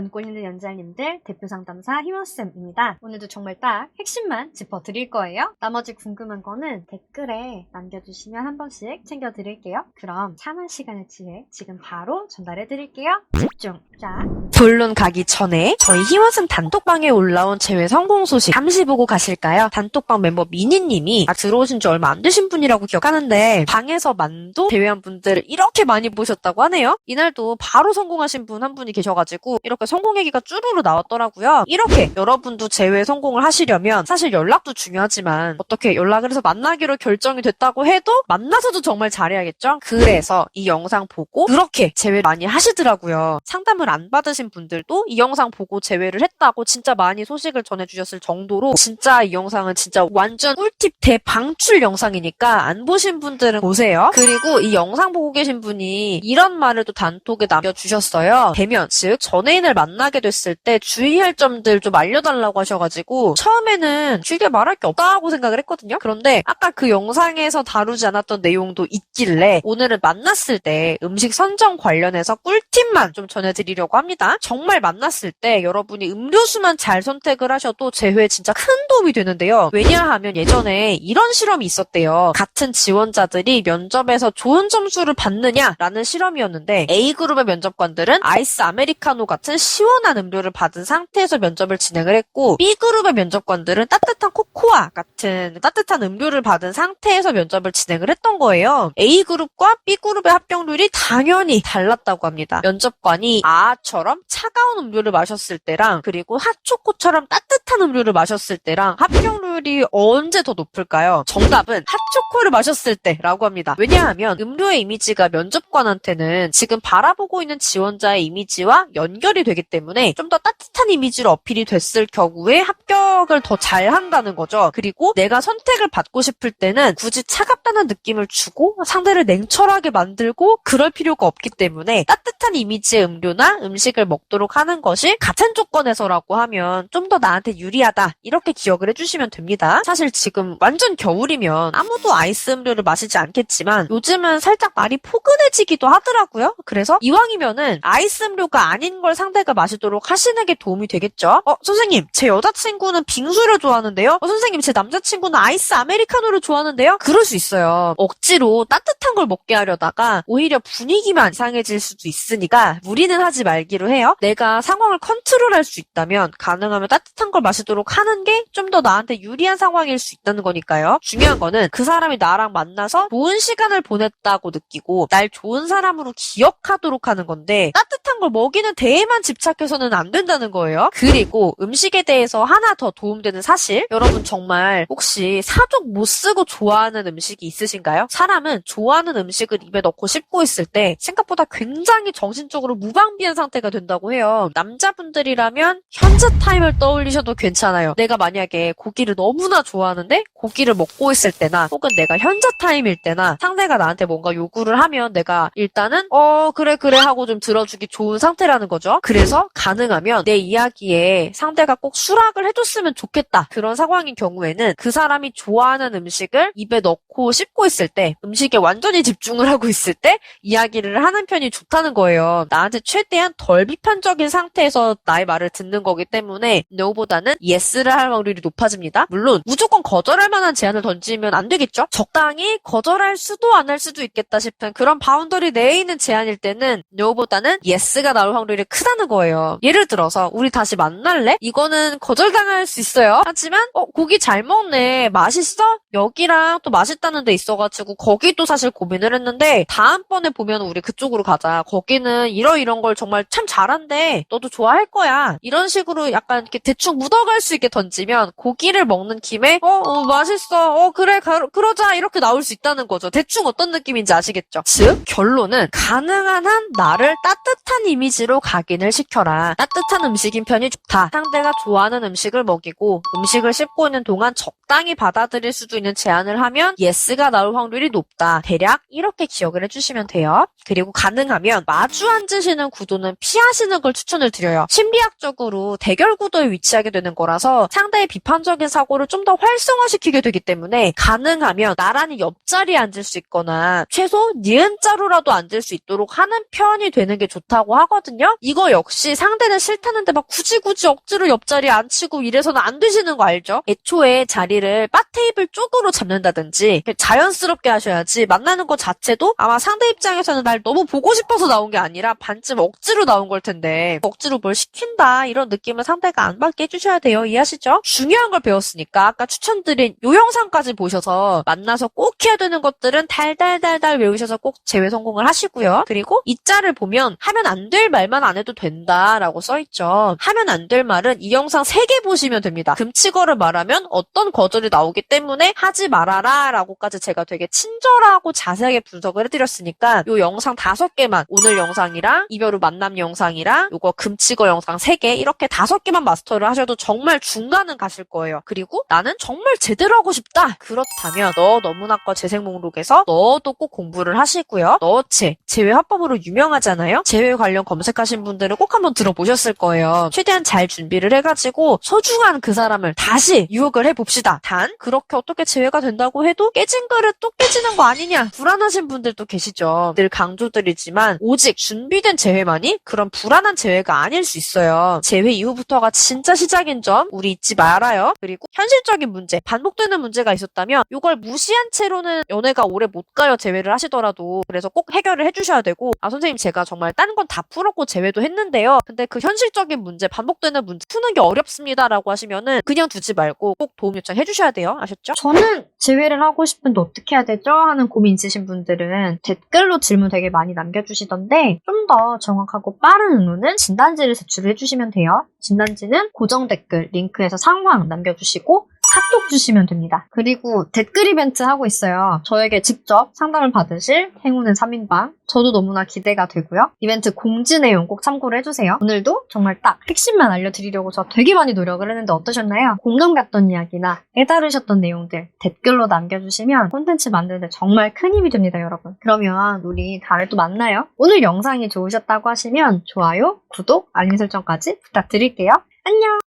연골 있는 연자님들 대표 상담사 희원쌤입니다. 오늘도 정말 딱 핵심만 짚어드릴 거예요. 나머지 궁금한 거는 댓글에 남겨주시면 한 번씩 챙겨드릴게요. 그럼 참한 시간을 지해 지금 바로 전달해드릴게요. 집중! 자, 본론 가기 전에 저희 희원쌤 단톡방에 올라온 제외 성공 소식 잠시 보고 가실까요? 단톡방 멤버 미니님이 아, 들어오신 지 얼마 안 되신 분이라고 기억하는데 방에서 만도 제외한 분들을 이렇게 많이 보셨다고 하네요. 이날도 바로 성공하신 분 한 분이 계셔가지고 이렇게 성공 얘기가 쭈루루 나왔더라고요. 이렇게 여러분도 제외 성공을 하시려면 사실 연락도 중요하지만 어떻게 연락을 해서 만나기로 결정이 됐다고 해도 만나서도 정말 잘해야겠죠? 그래서 이 영상 보고 그렇게 제외 많이 하시더라고요. 상담을 안 받으신 분들도 이 영상 보고 제외를 했다고 진짜 많이 소식을 전해주셨을 정도로 진짜 이 영상은 진짜 완전 꿀팁 대방출 영상이니까 안 보신 분들은 보세요. 그리고 이 영상 보고 계신 분이 이런 말을 또 단톡에 남겨주셨어요. 대면, 즉 전 애인을 만나게 됐을 때 주의할 점들 좀 알려달라고 하셔가지고 처음에는 길게 말할 게 없다고 생각을 했거든요. 그런데 아까 그 영상에서 다루지 않았던 내용도 있길래 오늘은 만났을 때 음식 선정 관련해서 꿀팁만 좀 전해드리려고 합니다. 정말 만났을 때 여러분이 음료수만 잘 선택을 하셔도 제회에 진짜 큰 도움이 되는데요. 왜냐하면 예전에 이런 실험이 있었대요. 같은 지원자들이 면접에서 좋은 점수를 받느냐라는 실험이었는데 A그룹의 면접관들은 아이스 아메리카노 같은 시원한 음료를 받은 상태에서 면접을 진행을 했고 B그룹의 면접관들은 따뜻한 코코아 같은 따뜻한 음료를 받은 상태에서 면접을 진행을 했던 거예요. A그룹과 B그룹의 합격률이 당연히 달랐다고 합니다. 면접관이 아처럼 차가운 음료를 마셨을 때랑 그리고 핫초코처럼 따뜻한 음료를 마셨을 때랑 합격률이 언제 더 높을까요? 정답은 핫초코를 마셨을 때라고 합니다. 왜냐하면 음료의 이미지가 면접관한테는 지금 바라보고 있는 지원자의 이미지와 연결이 되기 때문에 좀 더 따뜻한 이미지로 어필이 됐을 경우에 합격을 더 잘 한다는 거죠. 그리고 내가 선택을 받고 싶을 때는 굳이 차갑다는 느낌을 주고 상대를 냉철하게 만들고 그럴 필요가 없기 때문에 따뜻한 이미지의 음료나 음식을 먹도록 하는 것이 같은 조건에서라고 하면 좀 더 나한테 유리하다 이렇게 기억을 해주시면 됩니다. 사실 지금 완전 겨울이면 아무도 아이스 음료를 마시지 않겠지만 요즘은 살짝 말이 포근해지기도 하더라고요. 그래서 이왕이면은 아이스 음료가 아닌 걸 상대가 마시도록 하시는 게 도움이 되겠죠. 어 선생님 제 여자친구는 빙수를 좋아하는데요. 어 선생님 제 남자친구는 아이스 아메리카노를 좋아하는데요. 그럴 수 있어요. 억지로 따뜻한 걸 먹게 하려다가 오히려 분위기만 이상해질 수도 있으니까 무리는 하지 말기로 해요. 내가 상황을 컨트롤할 수 있다면 가능하면 따뜻한 걸 마시도록 하는 게 좀 더 나한테 유리한 상황일 수 있다는 거니까요. 중요한 거는 그 사람이 나랑 만나서 좋은 시간을 보냈다고 느끼고 날 좋은 사람으로 기억하도록 하는 건데 따뜻한 걸 먹이는 대에만 집착해서는 안 된다는 거예요. 그리고 음식에 대해서 하나 더 도움되는 사실 여러분 정말 혹시 사족 못 쓰고 좋아하는 음식이 있으신가요? 사람은 좋아하는 음식을 입에 넣고 씹고 있을 때 생각보다 굉장히 정신적으로 무방비한 상태가 된다고 해요. 남자분들이라면 현자 타임을 떠올리셔도 괜찮아요. 내가 만약에 고기를 너무나 좋아하는데 고기를 먹고 있을 때나 혹은 내가 현자 타임일 때나 상대가 나한테 뭔가 요구를 하면 내가 일단은 어 그래 그래 하고 좀 들어주기 좋은 상태라는 거죠. 그래서 가능하면 내 이야기에 상대가 꼭 수락을 해줬으면 좋겠다. 그런 상황인 경우에는 그 사람이 좋아하는 음식을 입에 넣고 씹고 있을 때 음식에 완전히 집중을 하고 있을 때 이야기를 하는 편이 좋다는 거예요. 나한테 최대한 덜 비판적인 상태에서 나의 말을 듣는 거기 때문에 no보다는 yes를 할 확률이 높아집니다. 물론 무조건 거절할 만한 제안을 던지면 안 되겠죠? 적당히 거절할 수도 안 할 수도 있겠다 싶은 그런 바운더리 내에 있는 제안일 때는 no보다는 yes 가 나올 확률이 크다는 거예요. 예를 들어서 우리 다시 만날래? 이거는 거절당할 수 있어요. 하지만 어 고기 잘 먹네. 맛있어? 여기랑 또 맛있다는 데 있어가지고 거기도 사실 고민을 했는데 다음번에 보면 우리 그쪽으로 가자. 거기는 이러이런 걸 정말 참 잘한대. 너도 좋아할 거야. 이런 식으로 약간 이렇게 대충 묻어갈 수 있게 던지면 고기를 먹는 김에 어, 어, 맛있어. 어 그래 가- 그러자 이렇게 나올 수 있다는 거죠. 대충 어떤 느낌인지 아시겠죠? 즉 결론은 가능한 한 나를 따뜻한 이미지로 각인을 시켜라. 따뜻한 음식인 편이 좋다. 상대가 좋아하는 음식을 먹이고 음식을 씹고 있는 동안 적당 적당히 받아들일 수도 있는 제안을 하면 예스가 나올 확률이 높다. 대략 이렇게 기억을 해주시면 돼요. 그리고 가능하면 마주 앉으시는 구도는 피하시는 걸 추천을 드려요. 심리학적으로 대결 구도에 위치하게 되는 거라서 상대의 비판적인 사고를 좀 더 활성화시키게 되기 때문에 가능하면 나란히 옆자리에 앉을 수 있거나 최소 니은자로라도 앉을 수 있도록 하는 편이 되는 게 좋다고 하거든요. 이거 역시 상대는 싫다는데 막 굳이 굳이 억지로 옆자리에 앉히고 이래서는 안 되시는 거 알죠? 애초에 자리 를 바 테이블 쪽으로 잡는다든지 자연스럽게 하셔야지 만나는 것 자체도 아마 상대 입장에서는 날 너무 보고 싶어서 나온 게 아니라 반쯤 억지로 나온 걸 텐데 억지로 뭘 시킨다 이런 느낌을 상대가 안 받게 해주셔야 돼요. 이해하시죠? 중요한 걸 배웠으니까 아까 추천드린 요 영상까지 보셔서 만나서 꼭 해야 되는 것들은 달달달달 외우셔서 꼭 제외 성공을 하시고요. 그리고 이 짤을 보면 하면 안 될 말만 안 해도 된다라고 써있죠. 하면 안 될 말은 이 영상 3개 보시면 됩니다. 금치거를 말하면 어떤 거 절이 나오기 때문에 하지 말아라 라고까지 제가 되게 친절하고 자세하게 분석을 해드렸으니까 요 영상 5개만 오늘 영상이랑 이별 후 만남 영상이랑 요거 금치거 영상 3개 이렇게 5개만 마스터를 하셔도 정말 중간은 가실 거예요. 그리고 나는 정말 제대로 하고 싶다. 그렇다면 너 너무나과 재생 목록에서 너도 꼭 공부를 하시고요. 너체 제외 화법으로 유명하잖아요. 제외 관련 검색하신 분들은 꼭 한번 들어보셨을 거예요. 최대한 잘 준비를 해가지고 소중한 그 사람을 다시 유혹을 해봅시다. 단 그렇게 어떻게 제외가 된다고 해도 깨진 그릇 또 깨지는 거 아니냐 불안하신 분들도 계시죠. 늘 강조드리지만 오직 준비된 제외만이 그런 불안한 제외가 아닐 수 있어요. 제외 이후부터가 진짜 시작인 점 우리 잊지 말아요. 그리고 현실적인 문제, 반복되는 문제가 있었다면 이걸 무시한 채로는 연애가 오래 못 가요. 제외를 하시더라도 그래서 꼭 해결을 해주셔야 되고 아 선생님 제가 정말 다른 건다 풀었고 제외도 했는데요. 근데 그 현실적인 문제, 반복되는 문제 푸는 게 어렵습니다라고 하시면은 그냥 두지 말고 꼭 도움 요청 해 주셔야 돼요. 아셨죠? 저는 제외를 하고 싶은데 어떻게 해야 되죠? 하는 고민 있으신 분들은 댓글로 질문 되게 많이 남겨주시던데 좀 더 정확하고 빠른 응우는 진단지를 제출을 해주시면 돼요. 진단지는 고정 댓글 링크에서 상황 남겨주시고 카톡 주시면 됩니다. 그리고 댓글 이벤트 하고 있어요. 저에게 직접 상담을 받으실 행운은 3인방. 저도 너무나 기대가 되고요. 이벤트 공지 내용 꼭 참고를 해주세요. 오늘도 정말 딱 핵심만 알려드리려고 저 되게 많이 노력을 했는데 어떠셨나요? 공감 갔던 이야기나 깨달으셨던 내용들 댓글로 남겨주시면 콘텐츠 만드는데 정말 큰 힘이 됩니다, 여러분. 그러면 우리 다음에 또 만나요. 오늘 영상이 좋으셨다고 하시면 좋아요, 구독, 알림 설정까지 부탁드릴게요. 안녕!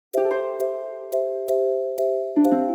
Thank you.